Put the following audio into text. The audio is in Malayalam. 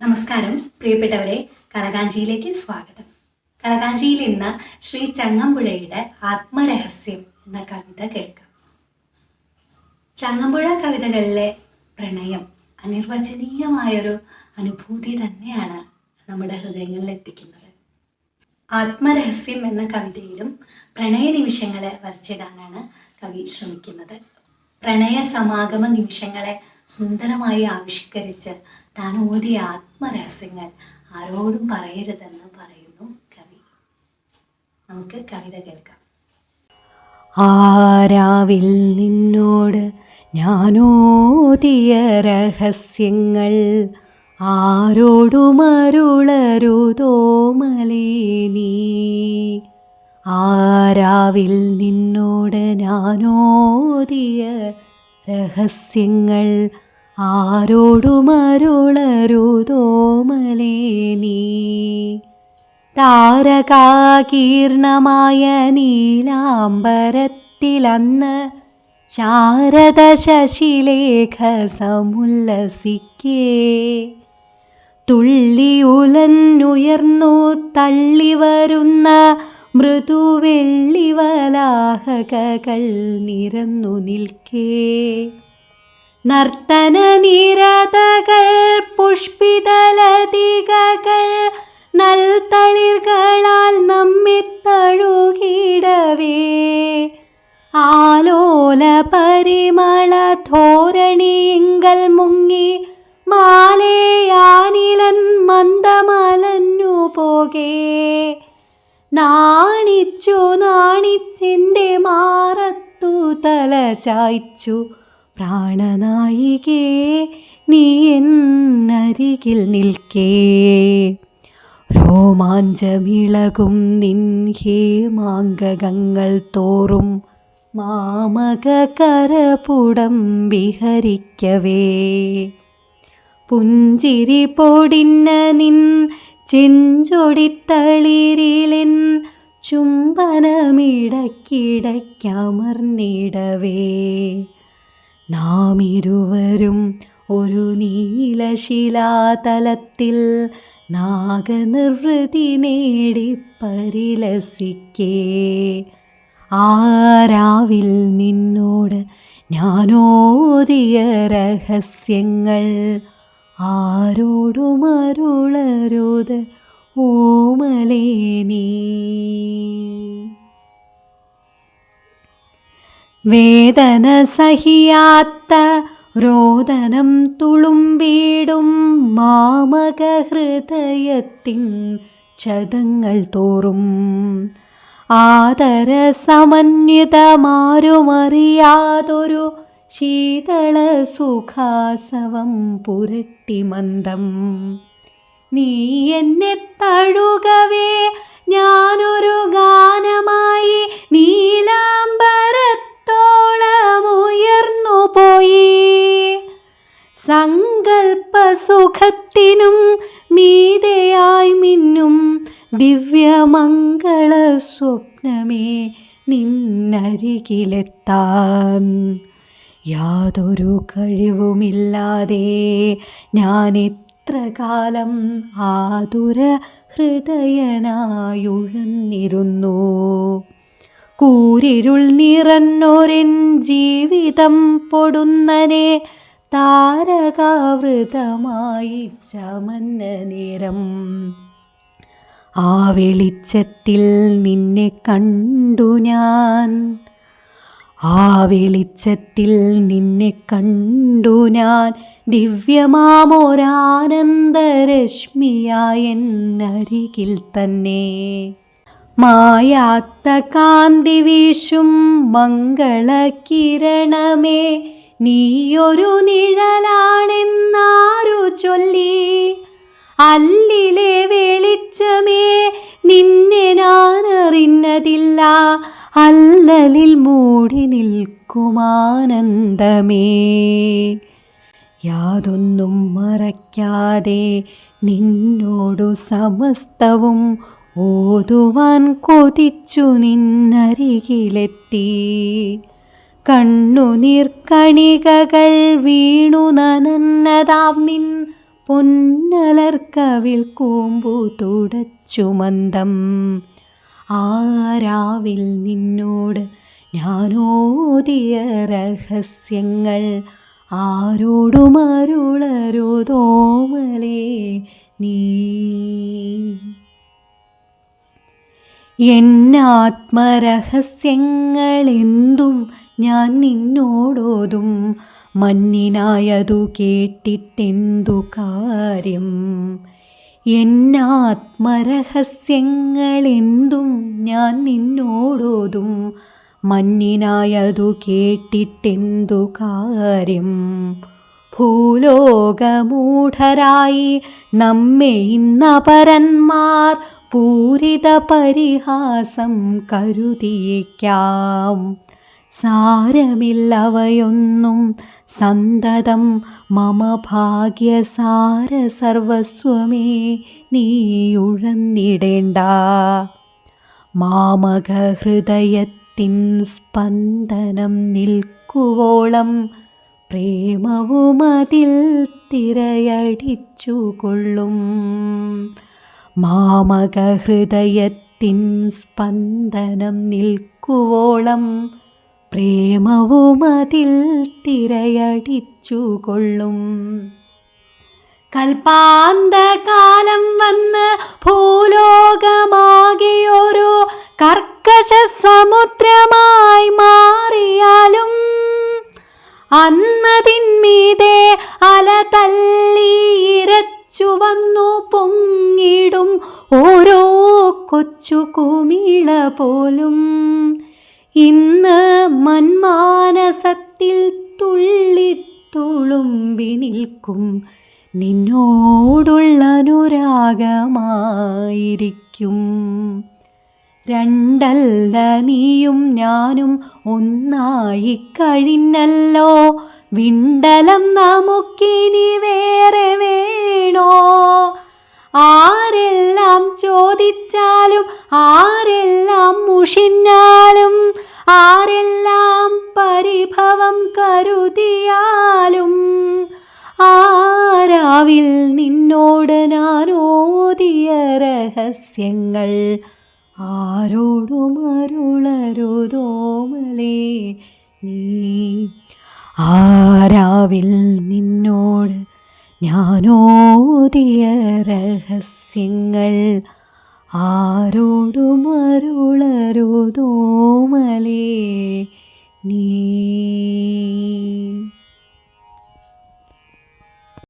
നമസ്കാരം. പ്രിയപ്പെട്ടവരെ കളകാഞ്ചിയിലേക്ക് സ്വാഗതം. കളകാഞ്ചിയിൽ ഇന്ന് ശ്രീ ചങ്ങമ്പുഴയുടെ ആത്മരഹസ്യം എന്ന കവിത കേൾക്കാം. ചങ്ങമ്പുഴ കവിതകളിലെ പ്രണയം അനിർവചനീയമായൊരു അനുഭൂതി തന്നെയാണ് നമ്മുടെ ഹൃദയങ്ങളിൽ എത്തിക്കുന്നത്. ആത്മരഹസ്യം എന്ന കവിതയിലും പ്രണയ നിമിഷങ്ങളെ വരച്ചിടാനാണ് കവി ശ്രമിക്കുന്നത്. പ്രണയ സമാഗമ നിമിഷങ്ങളെ സുന്ദരമായി ആവിഷ്കരിച്ച് താൻ ഓതിയ ആത്മരഹസ്യങ്ങൾ. ആരോടും പറയരുതെന്ന് പറയുന്നു കവി. നമുക്ക് കവിത കേൾക്കാം. ആരാവിൽ നിന്നോട് ഞാനോതിയ രഹസ്യങ്ങൾ ആരോടുമരുളരുതോമലേ നീ? ആരാവിൽ നിന്നോട് ഞാനോതിയ രഹസ്യങ്ങൾ ആരോടുമരുളരുതോമലേ നീ. താരകാകീർണമായ നീലാംബരത്തിലന്ന് ശാരദ ശശിലേഖ സമുല്ലസിക്കേ. തുള്ളിയുലന്നുയർന്നു തള്ളിവരുന്ന മൃദുവെള്ളിവലാഹകൾ നിരന്നു നിൽക്കേ. നർത്തന നിരതകൾ പുഷ്പിതലതികകൾ നൽതളിർകളാൽ നമ്മെ തഴുകിടവേ ആലോല പരിമള ധോരണിയിങ്കൽ മുങ്ങി മാലയാനിലൻ മന്ദമലഞ്ഞു പോകേ. നാണിച്ചു നാണിച്ചെന്റെ മാറത്തു തല ചായ്ച്ചു പ്രാണനായികേ നീ എന്നരികിൽ നിൽക്കേ. രോമാഞ്ചമിളകും നിൻ ഹേമാങ്കകങ്ങൾ തോറും മാമക കരപുടം വിഹരിക്കവേ. പുഞ്ചിരി പൊടിന്ന നിൻ ചെഞ്ചൊടിത്തളിരിലെൻ ചുംബനമിടക്കിടയ്ക്കമർന്നിടവേ. നാം ഇരുവരും ഒരു നീലശിലാതലത്തിൽ നാഗനിർവൃതി നേടി പരിലസിക്കേ ആരാവിൽ നിന്നോട് ഞാനോതിയ രഹസ്യങ്ങൾ? ആരോടും അരുളരുത് ഓമലേ നീ വേദന സഹിയാത്ത രോദനം തുളുമ്പിടും മാമക ഹൃദയത്തിൻ ചതങ്ങൾ തോറും. ആദര സമന്വിതമാരുമറിയാതൊരു ശീതള സുഖാസവം പുരട്ടി മന്ദം. നീ എന്നെ തഴുകവേ ഞാനൊരു ഗാനമായി നീലാംബരത്തോളമുയർന്നു പോയി. സങ്കൽപ്പ സുഖത്തിനും മീതയായി മിന്നും ദിവ്യമംഗള സ്വപ്നമേ നിന്നരികിലെത്താൻ. യാതൊരു കഴിവുമില്ലാതെ ഞാൻ എത്ര കാലം ആതുര ഹൃദയനായുഴന്നിരുന്നു. കൂരിരുൾ നിറഞ്ഞോരെൻ ജീവിതം പൊടുന്നനെ താരകാവൃതമായി ചമന്ന നേരം. ആ വെളിച്ചത്തിൽ നിന്നെ കണ്ടു ഞാൻ. ആ വെളിച്ചത്തിൽ നിന്നെ കണ്ടു ഞാൻ. ദിവ്യമാമോരാനന്ദരശ്മിയായെന്നരികിൽ തന്നെ. മായാത്ത കാന്തി വീശും മംഗളകിരണമേ നീയൊരു നിഴലാണെന്നാരു ചൊല്ലി. അല്ലിലെ വെളിച്ചമേ നിന്നെ ഞാൻ അറിഞ്ഞതില്ല അല്ലലിൽ മൂടി നിൽക്കുമാനന്ദമേ യാതൊന്നും മറയ്ക്കാതെ നിന്നോടു സമസ്തവും ഓതുവാൻ കൊതിച്ചു നിന്നരികിലെത്തി. കണ്ണുനീർക്കണികകൾ വീണു നനന്നതാം നിൻ പൊന്നലർക്കവിൽ കൂമ്പു തുടച്ചു മന്ദം. ആരാവിൽ നിന്നോട് ഞാനോതിയ രഹസ്യങ്ങൾ ആരോടുമരുളരുതോമലേ നീ? എന്നാത്മരഹസ്യങ്ങളെന്തും ഞാൻ നിന്നോടോതും. മണ്ണിനായതു കേട്ടിട്ടെന്തു കാര്യം? എന്നാത്മരഹസ്യങ്ങളെന്തും ഞാൻ നിന്നോടോതും. മണ്ണിനായതു കേട്ടിട്ടെന്തു കാര്യം? ഭൂലോകമൂഢരായി നമ്മെ ഇന്നപരന്മാർ പരിഹാസം കരുതിയേക്കാം. സാരമില്ലവയൊന്നും സന്തതം മമ ഭാഗ്യസാര സർവസ്വമേ നീയുഴന്നിടേണ്ട മാമകഹൃദയത്തിൻ സ്പന്ദനം നിൽക്കുവോളം പ്രേമവുമതിൽ തിരയടിച്ചുകൊള്ളും. മാമകഹൃദയത്തിൻ സ്പന്ദനം നിൽക്കുവോളം പ്രേമവുമതിൽ തിരയടിച്ചുകൊള്ളും. കൽപ്പാന്തകാലം വന്ന് ഭൂലോകമാകെയൊരു കർക്കശ സമുദ്രമായി മാറിയാലും അന്നതിന്മീതെ അല തല്ലിയിരച്ചു വന്നു പൊങ്ങിടും ഓരോ കൊച്ചു കുമിള പോലും. ഇന്ന് മന്മാനസത്തിൽ തുള്ളിത്തുളുമ്പി നിൽക്കും. നിന്നോടുള്ള അനുരാഗമായിരിക്കും. രണ്ടല്ല നീയും ഞാനും ഒന്നായി കഴിഞ്ഞല്ലോ. വിണ്ടലം നമുക്കിനി വേറെ ചോദിച്ചാലും ആരെല്ലാം മുഷിഞ്ഞാലും ആരെല്ലാം പരിഭവം കരുതിയാലും ആരാവിൽ നിന്നോട് ഞാനോദിയ രഹസ്യങ്ങൾ ആരോടും അരുളരുതോമലേ നീ? ആരാവിൽ നിന്നോട് ഞാനോതിയ രഹസ്യങ്ങൾ ആരോടും അരുളരുതോമലേ നീ